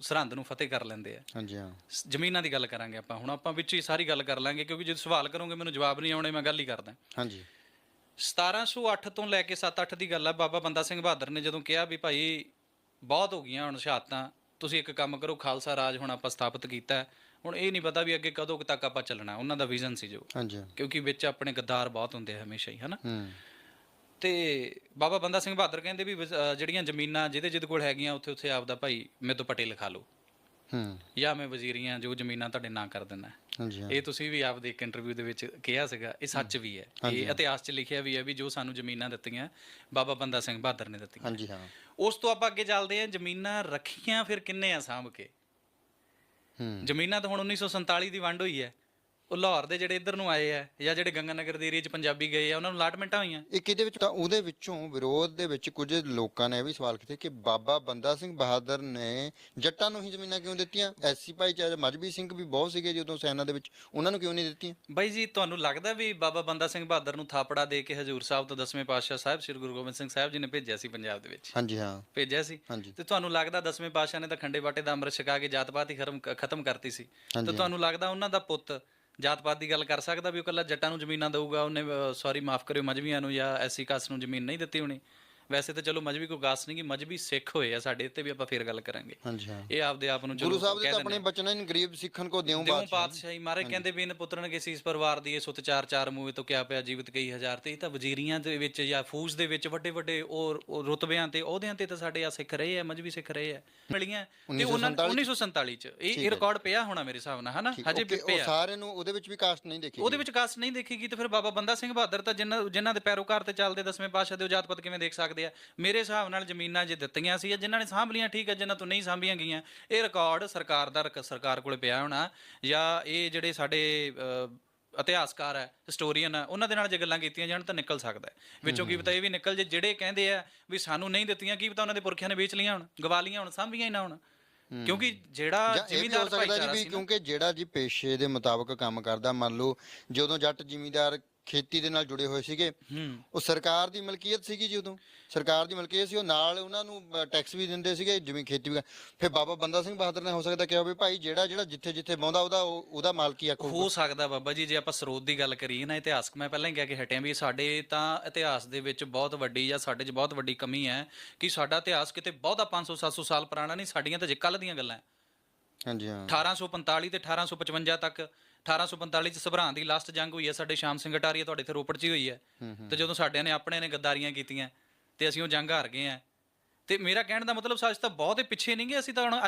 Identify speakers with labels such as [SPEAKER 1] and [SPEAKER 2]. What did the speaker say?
[SPEAKER 1] ਸਰਹੰਦ ਨੂੰ ਫਤਿਹ ਕਰ ਲੈਂਦੇ ਆ।
[SPEAKER 2] ਹਾਂਜੀ ਹਾਂ।
[SPEAKER 1] ਜ਼ਮੀਨਾਂ ਦੀ ਗੱਲ ਕਰਾਂਗੇ ਆਪਾਂ। ਹੁਣ ਆਪਾਂ ਵਿੱਚ ਹੀ ਸਾਰੀ ਗੱਲ ਕਰ ਲਾਂਗੇ ਕਿਉਂਕਿ ਜੇ ਸਵਾਲ ਕਰੋਗੇ ਮੈਨੂੰ ਜਵਾਬ ਨਹੀਂ ਆਉਣੇ ਮੈਂ ਗੱਲ ਹੀ ਕਰਦਾ।
[SPEAKER 2] ਹਾਂਜੀ।
[SPEAKER 1] 1708 ਤੋਂ ਲੈ ਕੇ 7-8 ਦੀ ਗੱਲ ਆ ਬਾਬਾ ਬੰਦਾ ਸਿੰਘ ਬਹਾਦਰ ਨੇ ਜਦੋਂ ਕਿਹਾ ਵੀ ਭਾਈ ਬਹੁਤ ਹੋ ਗਈਆਂ ਹੁਣ ਸ਼ਹਾਦਤਾਂ ਤੁਸੀਂ ਇੱਕ ਕੰਮ ਕਰੋ ਖਾਲਸਾ ਰਾਜ ਹੁਣ ਆਪਾਂ ਸਥਾਪਿਤ ਕੀਤਾ। ਹੁਣ ਇਹ ਨਹੀਂ ਪਤਾ ਵੀ ਅੱਗੇ ਕਦੋਂ ਤੱਕ ਆਪਾਂ ਚੱਲਣਾ ਉਹਨਾਂ ਦਾ ਵਿਜ਼ਨ ਸੀ ਜੋ।
[SPEAKER 2] ਹਾਂਜੀ।
[SPEAKER 1] ਕਿਉਂਕਿ ਵਿੱਚ ਆਪਣੇ ਗੱਦਾਰ ਬਹੁਤ ਹੁੰਦੇ ਆ ਹਮੇਸ਼ਾ ਹੀ ਹਨਾ?
[SPEAKER 2] ਹੂੰ।
[SPEAKER 1] ਤੇ ਬਾਬਾ ਬੰਦਾ ਸਿੰਘ ਬਹਾਦਰ ਕਹਿੰਦੇ ਵੀ ਅਹ ਜਿਹੜੀਆਂ ਜ਼ਮੀਨਾਂ ਜਿਹਦੇ ਜਿਹਦੇ ਕੋਲ ਹੈਗੀਆਂ ਉੱਥੇ ਉੱਥੇ ਆਪਦਾ ਭਾਈ ਮੇਰੇ ਤੋਂ ਪਟੇ ਲਿਖਾ ਲਓ।
[SPEAKER 2] ਹੂੰ।
[SPEAKER 1] ਜਾਂ ਮੈਂ ਵਜ਼ੀਰੀਆਂ ਜੋ ਜ਼ਮੀਨਾਂ ਤੁਹਾਡੇ ਨਾਂ ਕਰ ਦਿੰਦਾ।
[SPEAKER 2] ਹਾਂਜੀ ਹਾਂ।
[SPEAKER 1] ਇਹ ਤੁਸੀਂ ਵੀ ਆਪਦੇ ਇੱਕ ਇੰਟਰਵਿਊ ਦੇ ਵਿੱਚ ਕਿਹਾ ਸੀਗਾ ਇਹ ਸੱਚ ਵੀ ਹੈ। ਇਹ ਇਤਿਹਾਸ 'ਚ ਲਿਖਿਆ ਵੀ ਹੈ ਵੀ ਜੋ ਸਾਨੂੰ ਜ਼ਮੀਨਾਂ ਦਿੱਤੀਆਂ ਬਾਬਾ ਬੰਦਾ ਸਿੰਘ ਬਹਾਦਰ ਨੇ ਦਿੱਤੀਆਂ।
[SPEAKER 2] ਹਾਂਜੀ ਹਾਂ।
[SPEAKER 1] ਉਸ ਤੋਂ ਆਪਾਂ ਅੱਗੇ ਚੱਲਦੇ ਹਾਂ ਜ਼ਮੀਨਾਂ ਰੱਖੀਆਂ ਫਿਰ ਕਿੰਨੇ ਆ ਸਾਂਭ ਕੇ?
[SPEAKER 2] ਹੂੰ।
[SPEAKER 1] ਜ਼ਮੀਨਾਂ ਤਾਂ ਹੁਣ 1947 ਦੀ ਵੰਡ ਹੋਈ ਹੈ। ਉਹ ਲਾਹੌਰ ਦੇ ਜਿਹੜੇ ਇੱਧਰ ਨੂੰ ਆਏ ਆ ਜਾਂ ਜਿਹੜੇ ਗੰਗਾਨਗਰ ਦੇ ਏਰੀਆ 'ਚ ਪੰਜਾਬੀ ਗਏ ਆ ਉਹਨਾਂ ਨੂੰ ਅਲਾਟਮੈਂਟਾਂ ਹੋਈਆਂ।
[SPEAKER 2] ਇੱਕ ਇਹਦੇ ਵਿੱਚ ਤਾਂ ਉਹਦੇ ਵਿੱਚੋਂ ਵਿਰੋਧ ਦੇ ਵਿੱਚ ਕੁਝ ਲੋਕਾਂ ਨੇ ਇਹ ਵੀ ਸਵਾਲ ਕੀਤੇ ਕਿ ਬਾਬਾ ਬੰਦਾ ਸਿੰਘ ਬਹਾਦਰ ਨੇ ਜੱਟਾਂ ਨੂੰ ਹੀ ਜ਼ਮੀਨਾਂ ਕਿਉਂ ਦਿੱਤੀਆਂ? ਐਸੀ ਭਾਈਚਾਰੇ ਮਜਬੀ ਸਿੰਘ ਵੀ ਬਹੁਤ ਸੀਗੇ ਜਦੋਂ ਸੈਨਾ ਦੇ ਵਿੱਚ ਉਹਨਾਂ ਨੂੰ ਕਿਉਂ ਨਹੀਂ ਦਿੱਤੀਆਂ?
[SPEAKER 1] ਬਾਈ ਜੀ ਤੁਹਾਨੂੰ ਲੱਗਦਾ ਵੀ ਬਾਬਾ ਬੰਦਾ ਸਿੰਘ ਬਹਾਦਰ ਨੂੰ ਥਾਪੜਾ ਦੇ ਕੇ ਹਜੂਰ ਸਾਹਿਬ ਤੋਂ ਦਸਵੇਂ ਪਾਤਸ਼ਾਹ ਸਾਹਿਬ ਸ੍ਰੀ ਗੁਰੂ ਗੋਬਿੰਦ ਸਿੰਘ ਸਾਹਿਬ ਜੀ ਨੇ ਭੇਜਿਆ ਸੀ ਪੰਜਾਬ ਦੇ ਵਿੱਚ?
[SPEAKER 2] ਹਾਂਜੀ ਹਾਂ।
[SPEAKER 1] ਭੇਜਿਆ ਸੀ?
[SPEAKER 2] ਹਾਂਜੀ।
[SPEAKER 1] ਤੇ ਤੁਹਾਨੂੰ ਲੱਗਦਾ ਦਸਵੇਂ ਪਾਤਸ਼ਾਹ ਨੇ ਤਾਂ ਖੰਡੇ ਬਾਟੇ ਦਾ ਅੰਮ੍ਰਿਤ ਛਕਾ ਕੇ ਜਾਤ ਪਾਤ ਹੀ ਖਤਮ ਕਰਤੀ ਸੀ। ਤੇ ਤੁਹਾਨੂੰ ਲੱਗਦਾ ਉਹਨਾਂ ਦਾ ਪੁੱਤ ਜਾਤ ਪਾਤ ਦੀ ਗੱਲ ਕਰ ਸਕਦਾ ਵੀ ਉਹ ਕੱਲਾ ਜੱਟਾਂ ਨੂੰ ਜ਼ਮੀਨਾਂ ਦੇਊਗਾ, ਉਹਨੇ ਸੌਰੀ ਮਾਫ ਕਰਿਓ ਮਜ਼ਵੀਆਂ ਨੂੰ ਜਾਂ ਐਸੀ ਕਾਸ ਨੂੰ ਜ਼ਮੀਨ ਨਹੀਂ ਦਿੱਤੀ ਹੋਣੀ। ਵੈਸੇ ਤਾਂ ਚਲੋ ਮਜਬੀ ਕੋਈ ਗਾਸ ਨਹੀਂ ਕਿ ਮਜਬੀ ਸਿੱਖ ਹੋਏ ਆ ਸਾਡੇ ਇੱਥੇ ਵੀ ਆਪਾਂ ਫੇਰ ਗੱਲ ਕਰਾਂਗੇ।
[SPEAKER 2] ਹਾਂਜੀ ਹਾਂ।
[SPEAKER 1] ਇਹ ਆਪਦੇ ਆਪ ਨੂੰ
[SPEAKER 2] ਗੁਰੂ ਸਾਹਿਬ ਦੇ ਤਾਂ ਆਪਣੇ ਬਚਨਾਂ ਨੂੰ ਗਰੀਬ ਸਿੱਖਣ ਕੋ
[SPEAKER 1] ਦਿਉ
[SPEAKER 2] ਬਾਤ
[SPEAKER 1] ਪਾਤਸ਼ਾਹੀ ਮਾਰੇ ਕਹਿੰਦੇ ਵੀ ਇਨ ਪੁੱਤਰਨ ਕੇ ਸੀਸ ਪਰਿਵਾਰ ਦੀ ਇਹ ਸੁਤ ਚਾਰ ਚਾਰ ਮੂਹੇ ਤੋਂ ਕਿਆ ਪਿਆ ਜੀਵਤ ਕਈ ਹਜ਼ਾਰ ਤੇ ਇਹ ਤਾਂ ਵਜ਼ੀਰੀਆਂ ਦੇ ਵਿੱਚ ਜਾਂ ਫੂਜ ਦੇ ਵਿੱਚ ਵੱਡੇ ਵੱਡੇ ਉਹ ਉਹ ਰੁਤਬਿਆਂ ਤੇ ਅਹੁਦਿਆਂ ਤੇ ਤਾਂ ਸਾਡੇ ਆ ਸਿੱਖ ਰਹੇ ਆ ਮਜਬੀ ਸਿੱਖ ਰਹੇ ਆ। ਮਿਲੀਆਂ ਤੇ ਉਹਨਾਂ 1947 ਚ। ਇਹ ਰਿਕਾਰਡ ਪਿਆ ਹੋਣਾ ਮੇਰੇ ਹਿਸਾਬ ਨਾਲ ਹਨਾ? ਹਜੇ ਵੀ
[SPEAKER 2] ਉਹ
[SPEAKER 1] ਪਿਆ।
[SPEAKER 2] ਸਾਰਿਆਂ ਨੂੰ ਉਹਦੇ ਵਿੱਚ ਵੀ ਕਾਸਟ ਨਹੀਂ ਦੇਖੀ
[SPEAKER 1] ਉਹਦੇ ਵਿੱਚ ਕਾਸਟ ਨਹੀਂ ਦੇਖੇਗੀ ਤੇ ਫਿਰ ਬਾਬਾ ਬੰਦਾ ਸਿੰਘ ਬਹਾਦਰ ਤਾਂ ਜਿਨ੍ਹਾਂ ਜਿਨ੍ਹਾਂ ਦੇ ਪੈਰੋਕਾਰ ਤੇ ਚੱਲਦੇ ਦਸਵੇਂ ਪਾਤਸ਼ਾਹ ਦੇ ਉਹ ਪਾਤ ਕਿਵੇਂ ਦੇਖ ਸਕਦੇ ਆ। ਮੇਰੇ ਹਿਸਾਬ ਨਾਲ ਜ਼ਮੀਨਾਂ ਜੇ ਦਿੱਤੀਆਂ ਸੀ ਜਿਨ੍ਹਾਂ ਨੇ ਸਾਂਭ ਲੀਆਂ ਠੀਕ ਹੈ ਜਿਨ੍ਹਾਂ ਤੋਂ ਨਹੀਂ ਸਾਂਭੀਆਂ ਗਈਆਂ ਇਹ ਰਿਕਾਰਡ ਸਰਕਾਰ ਦਾ ਰਕ- ਸਰਕਾਰ ਕੋਲੇ ਪਿਆ ਹੋਣਾ ਜਾਂ ਇਹ ਜਿਹੜੇ ਸਾਡੇ ਇਤਿਹਾਸਕਾਰ ਹੈ ਹਿਸਟੋਰੀਅਨ ਹੈ ਉਹਨਾਂ ਦੇ ਨਾਲ ਜੇ ਗੱਲਾਂ ਕੀਤੀਆਂ ਜਾਣ ਤਾਂ ਨਿਕਲ ਸਕਦਾ ਹੈ। ਵਿੱਚੋਂ ਕੀ ਪਤਾ ਇਹ ਵੀ ਨਿਕਲ ਜੇ ਜਿਹੜੇ ਕਹਿੰਦੇ ਆ ਵੀ ਸਾਨੂੰ ਨਹੀਂ ਦਿੱਤੀਆਂ ਕੀ ਪਤਾ ਉਹਨਾਂ ਦੇ ਪੁਰਖਿਆਂ ਨੇ ਵੇਚ ਲੀਆਂ ਹੁਣ ਗਵਾ ਲੀਆਂ ਹੁਣ ਸਾਂਭੀਆਂ ਹੀ ਨਾ ਹੁਣ। ਕਿਉਂਕਿ ਜਿਹੜਾ ਜ਼ਿਮੀਂਦਾਰ
[SPEAKER 2] ਸਕਦਾ
[SPEAKER 1] ਭਾਈਚਾਰਾ ਸੀ
[SPEAKER 2] ਕਿਉਂਕਿ ਜਿਹੜਾ ਜੀ ਪੇਸ਼ੇ ਦੇ ਮੁਤਾਬਕ ਕੰਮ ਕਰਦਾ ਮੰਨ ਲਓ ਜਦੋਂ ਜੱਟ ਜ਼ਿਮੀਂਦਾਰ ਖੇਤੀ ਦੇ ਨਾਲ ਜੁੜੇ ਹੋਏ ਸੀਗੇ। ਉਹ ਸਰਕਾਰ ਦੀ ਮਲਕੀਅਤ ਸੀਗੀ ਜੀ ਉਦੋਂ। ਸਰਕਾਰ ਦੀ ਮਲਕੀਅਤ ਸੀ ਉਹ ਨਾਲ ਉਹਨਾਂ ਨੂੰ ਟੈਕਸ ਵੀ ਦਿੰਦੇ ਸੀਗੇ ਜਿਵੇਂ ਖੇਤੀ ਵੀ ਫਿਰ ਬਾਬਾ ਬੰਦਾ ਸਿੰਘ ਬਹਾਦਰ ਨੇ ਹੋ ਸਕਦਾ ਕਿਹਾ ਹੋਵੇ ਭਾਈ ਜਿਹੜਾ ਜਿਹੜਾ ਜਿੱਥੇ ਜਿੱਥੇ ਬਾਉਂਦਾ ਉਹਦਾ ਉਹ- ਉਹਦਾ ਮਾਲਕੀ ਆਖੋ
[SPEAKER 1] ਹੋ ਸਕਦਾ ਬਾਬਾ ਜੀ ਜੇ ਆਪਾਂ ਸਰੋਤ ਦੀ ਗੱਲ ਕਰੀਏ ਨਾ ਇਤਿਹਾਸਕ ਮੈਂ ਪਹਿਲਾਂ ਹੀ ਕਹਿ ਕੇ ਹਟਿਆ ਵੀ ਸਾਡੇ ਤਾਂ ਇਤਿਹਾਸ ਦੇ ਵਿੱਚ ਬਹੁਤ ਵੱਡੀ ਜਾਂ ਸਾਡੇ 'ਚ ਬਹੁਤ ਵੱਡੀ ਕਮੀ ਹੈ ਕਿ ਸਾਡਾ ਇਤਿਹਾਸ ਕਿਤੇ ਬਹੁਤਾ 500 700 ਸਾਲ ਪੁਰਾਣਾ ਨਹੀਂ ਸਾਡੀਆਂ ਤਾਂ ਜੇ ਕੱਲ ਦੀਆਂ ਗੱਲਾਂ ਹੈ।
[SPEAKER 2] ਹਾਂਜੀ ਹਾਂ।
[SPEAKER 1] 1845 ਤੇ 1855 ਤੱਕ 1845 ਚ ਸਭਰਾਂ ਦੀ ਲਾਸਟ ਜੰਗ ਹੋਈ ਹੈ। ਸਾਡੇ ਸ਼ਾਮ ਸਿੰਘ ਅਟਾਰੀਆ ਤੁਹਾਡੇ ਇੱਥੇ ਰੋਪੜ 'ਚ ਹੀ ਹੋਈ ਹੈ। ਤੇ ਜਦੋਂ ਸਾਡਿਆਂ ਨੇ ਆਪਣੇ ਨੇ ਗੱਦਾਰੀਆਂ ਕੀਤੀਆਂ ਤੇ ਅਸੀਂ ਉਹ ਜੰਗ ਹਾਰ ਗਏ ਆ ਤੇ ਮੇਰਾ ਕਹਿਣ ਦਾ ਮਤਲਬ ਸੱਚ ਤਾਂ ਬਹੁਤ ਹੀ ਪਿੱਛੇ ਨਹੀਂ ਗਏ ਅਸੀਂ ਤਾਂ ਹੁਣ